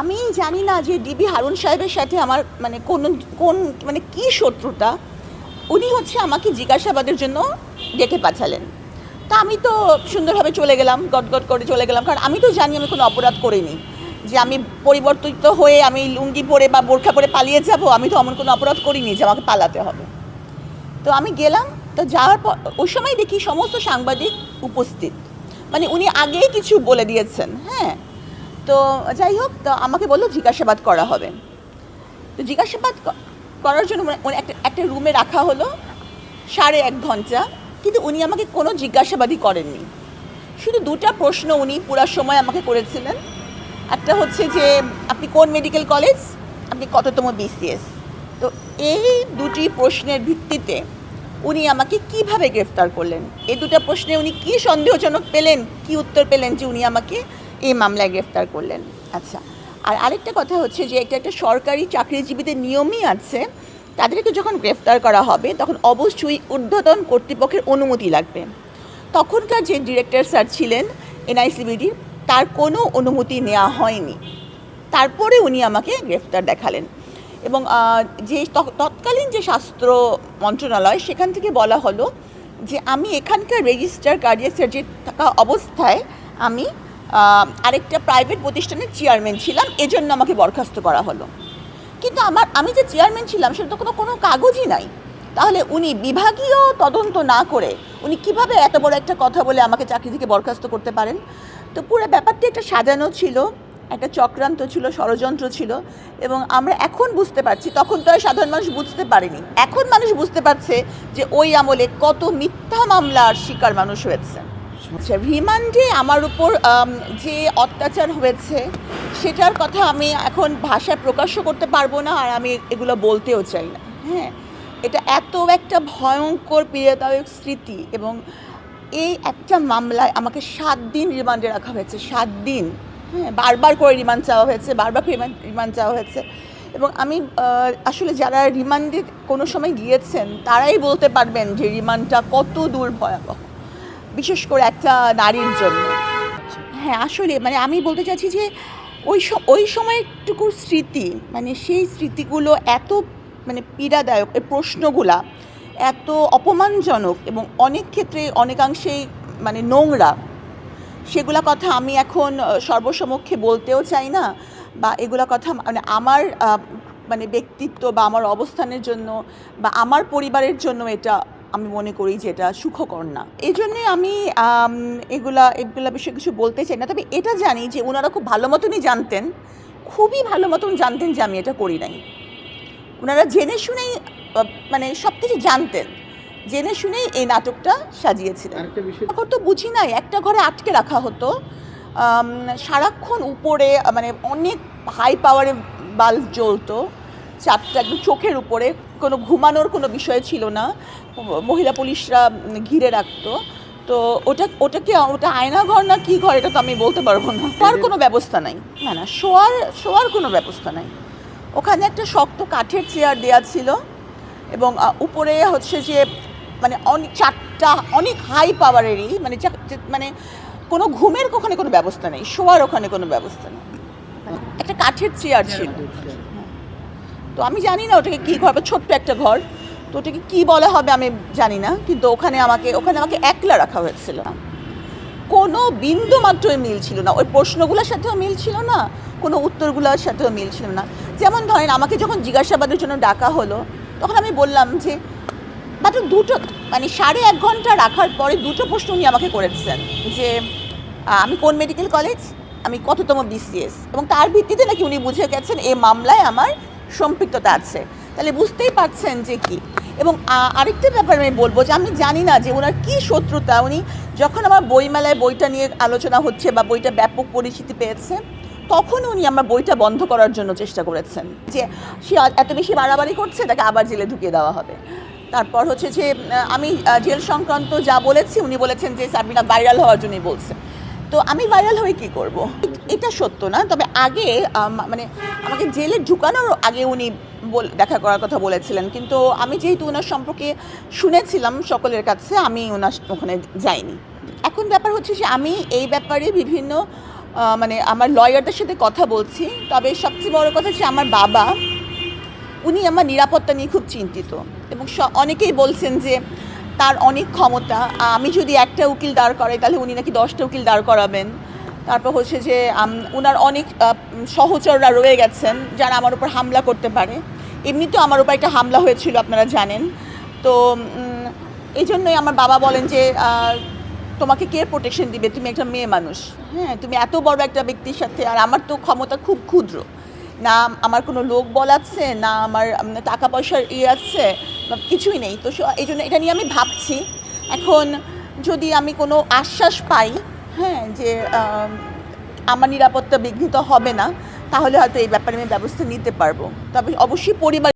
আমি জানি না যে ডিবি হারুন সাহেবের সাথে আমার মানে কোন কোন মানে কি শত্রুতা। উনি হচ্ছে আমাকে জিজ্ঞাসাবাদের জন্য ডেকে পাঠালেন। তা আমি তো সুন্দরভাবে চলে গেলাম গটগট করে চলে গেলাম। কারণ আমি তো জানি আমি কোনো অপরাধ করিনি। যে আমি পরিবর্তিত হয়ে আমি লুঙ্গি পরে বা বোরখা পরে পালিয়ে যাব, আমি তো এমন কোনো অপরাধ করিনি যে আমাকে পালাতে হবে। তো আমি গেলাম, তো যাওয়ার পর, ওই সময় দেখি সমস্ত সাংবাদিক উপস্থিত। মানে উনি আগেই কিছু বলে দিয়েছেন হ্যাঁ। তো যাই হোক, তো আমাকে বলল জিজ্ঞাসাবাদ করা হবে। তো জিজ্ঞাসাবাদ করার জন্য মানে একটা একটা রুমে রাখা হলো সাড়ে এক ঘণ্টা, কিন্তু উনি আমাকে কোনো জিজ্ঞাসাবাদই করেননি। শুধু দুটা প্রশ্ন উনি পুরা সময় আমাকে করেছিলেন। একটা হচ্ছে যে, আপনি কোন মেডিকেল কলেজ আপনি কততম বিসিএস তো এই দুটি প্রশ্নের ভিত্তিতে উনি আমাকে কীভাবে গ্রেফতার করলেন? এই দুটো প্রশ্নে উনি কি সন্দেহজনক পেলেন, কি উত্তর পেলেন যে উনি আমাকে এই মামলায় গ্রেফতার করলেন। আচ্ছা আর আরেকটা কথা হচ্ছে যে এটা একটা সরকারি চাকরিজীবীদের নিয়মই আছে, তাদেরকে যখন গ্রেফতার করা হবে, তখন অবশ্যই ঊর্ধ্বতন কর্তৃপক্ষের অনুমতি লাগবে। তখনকার যে ডিরেক্টর স্যার ছিলেন এনআইসিবিডির তার কোনো অনুমতি নেওয়া হয়নি। তারপরে উনি আমাকে গ্রেফতার দেখালেন। এবং যে তৎ- তৎকালীন যে স্বাস্থ্য মন্ত্রণালয়, সেখান থেকে বলা হলো যে আমি এখানকার রেজিস্টার কার্ডিয়াক সার্জারি থাকা অবস্থায় আমি আরেকটা প্রাইভেট প্রতিষ্ঠানের চেয়ারম্যান ছিলাম, এজন্য আমাকে বরখাস্ত করা হলো। কিন্তু আমার, আমি যে চেয়ারম্যান ছিলাম, সেটা তো কোনো কোনো কাগজই নাই। তাহলে উনি বিভাগীয় তদন্ত না করে উনি কীভাবে এত বড় একটা কথা বলে আমাকে চাকরি থেকে বরখাস্ত করতে পারেন? তো পুরো ব্যাপারটি একটা সাজানো ছিল, একটা চক্রান্ত ছিল, ষড়যন্ত্র ছিল, এবং আমরা এখন বুঝতে পারছি, তখন তো আর সাধারণ মানুষ বুঝতে পারেনি। এখন মানুষ বুঝতে পারছে যে ওই আমলে কত মিথ্যা মামলার শিকার মানুষ হয়েছে। রিমান্ডে আমার উপর যে অত্যাচার হয়েছে, সেটার কথা আমি এখন ভাষায় প্রকাশও করতে পারব না, আর আমি এগুলো বলতেও চাই না। হ্যাঁ এটা এত একটা ভয়ঙ্কর, পীড়াদায়ক স্মৃতি এবং এই একটা মামলায় আমাকে সাত দিন রিমান্ডে রাখা হয়েছে, সাত দিন। হ্যাঁ বারবার করে রিমান্ড চাওয়া হয়েছে, বারবার রিমান্ড রিমান্ড চাওয়া হয়েছে। এবং আমি আসলে যারা রিমান্ডে কোনো সময় গিয়েছেন, তারাই বলতে পারবেন যে রিমান্ডটা কত দূর ভয়াবহ। বিশেষ করে একটা নারীর জন্য। হ্যাঁ আসলে মানে আমি বলতে চাচ্ছি যে ওই ওই সময়টুকুর স্মৃতি মানে সেই স্মৃতিগুলো এত মানে পীড়াদায়ক এই প্রশ্নগুলা এত অপমানজনক এবং অনেক ক্ষেত্রে অনেকাংশেই মানে নোংরা, সেগুলা কথা আমি এখন সর্বসমক্ষে বলতেও চাই না বা এগুলা কথা মানে আমার মানে ব্যক্তিত্ব বা আমার অবস্থানের জন্য বা আমার পরিবারের জন্য এটা আমি মনে করি যে এটা সুখকর না। এই জন্যে আমি এগুলা এগুলা বিষয়ে কিছু বলতে চাই না। তবে এটা জানি যে ওনারা খুব ভালো মতনই জানতেন খুবই ভালো মতন জানতেন যে আমি এটা করি নাই। ওনারা জেনে শুনেই মানে সব কিছু জানতেন। জেনে শুনেই এই নাটকটা সাজিয়েছিলেন। তখন তো বুঝি নাই একটা ঘরে আটকে রাখা হতো। সারাক্ষণ উপরে মানে অনেক হাই পাওয়ারে বাল্ব জ্বলতো। চারটা একদম চোখের উপরে কোনো ঘুমানোর কোনো বিষয় ছিল না। মহিলা পুলিশরা ঘিরে রাখতো। তো ওটা ওটা কি ওটা আয়না ঘর না কি ঘর এটা তো আমি বলতে পারব না। শোয়ার কোনো ব্যবস্থা নাই। না না, শোয়ার শোয়ার কোনো ব্যবস্থা নাই। ওখানে একটা শক্ত কাঠের চেয়ার দেওয়া ছিল এবং উপরে হচ্ছে যে মানে অনেক চারটা অনেক হাই পাওয়ারেরই মানে মানে কোনো ঘুমের ওখানে কোনো ব্যবস্থা নেই। শোয়ার ওখানে কোনো ব্যবস্থা নেই। একটা কাঠের চেয়ার ছিল। তো আমি জানি না ওটাকে কী ঘর ছোট্ট একটা ঘর। তো ওটাকে কী বলা হবে আমি জানি না, কিন্তু ওখানে আমাকে ওখানে আমাকে একলা রাখা হয়েছিল। কোনো বিন্দু মাত্রই মিল ছিল না। ওই প্রশ্নগুলোর সাথেও মিল ছিল না, কোনো উত্তরগুলোর সাথেও মিল ছিল না। যেমন ধরেন, আমাকে যখন জিজ্ঞাসাবাদের জন্য ডাকা হলো, তখন আমি বললাম যে, মাত্র দুটো মানে সাড়ে এক ঘণ্টা রাখার পরে দুটো প্রশ্ন উনি আমাকে করেছেন যে আমি কোন মেডিকেল কলেজ? আমি কততম বিসিএস এবং তার ভিত্তিতে নাকি উনি বুঝে গেছেন এই মামলায় আমার সম্পৃক্ততা আছে। তাহলে বুঝতেই পারছেন যে কি। এবং আরেকটা ব্যাপার আমি বলব যে আমি জানি না যে ওনার কী শত্রুতা। উনি যখন আমার বইমেলায় বইটা নিয়ে আলোচনা হচ্ছে বা বইটা ব্যাপক পরিচিতি পেয়েছে, তখন উনি আমার বইটা বন্ধ করার জন্য চেষ্টা করেছেন যে সে এত বেশি বাড়াবাড়ি করছে, তাকে আবার জেলে ঢুকিয়ে দেওয়া হবে। তারপর হচ্ছে যে আমি জেল সংক্রান্ত যা বলেছি, উনি বলেছেন যে সাবিনা ভাইরাল হওয়ার জন্যই বলছে। তো আমি ভাইরাল হয়ে কি করব? এটা সত্য না, তবে আগে মানে আমাকে জেলে ঢুকানোর আগে উনি দেখা করার কথা বলেছিলেন। কিন্তু আমি যেহেতু ওনার সম্পর্কে শুনেছিলাম সকলের কাছে, আমি ওনার ওখানে যাইনি। এখন ব্যাপার হচ্ছে যে আমি এই ব্যাপারে বিভিন্ন মানে আমার লয়ারদের সাথে কথা বলছি। তবে সবচেয়ে বড় কথা হচ্ছে আমার বাবা, উনি আমার নিরাপত্তা নিয়ে খুব চিন্তিত। এবং অনেকেই বলছেন যে তার অনেক ক্ষমতা আমি যদি একটা উকিল দাঁড় করাই, তাহলে উনি নাকি দশটা উকিল দাঁড় করাবেন। তারপর হচ্ছে যে ওনার অনেক সহচররা রয়ে গেছেন যারা আমার উপর হামলা করতে পারে। এমনিতেও আমার উপর একটা হামলা হয়েছিল, আপনারা জানেন। তো এই জন্যই আমার বাবা বলেন যে তোমাকে কে প্রোটেকশন দিবে? তুমি একটা মেয়ে মানুষ। হ্যাঁ তুমি এত বড় একটা ব্যক্তির সাথে, আর আমার তো ক্ষমতা খুব ক্ষুদ্র। না আমার কোনো লোক বল আছে না আমার টাকা পয়সার ইয়ে আছে কিছুই নেই। তো এই জন্য এটা নিয়ে আমি ভাবছি। এখন যদি আমি কোনো আশ্বাস পাই হ্যাঁ যে আম, আমার নিরাপত্তা বিঘ্নিত হবে না তাহলে হয়তো এই ব্যাপারে আমি ব্যবস্থা নিতে পারব। তবে অবশ্যই পরিবার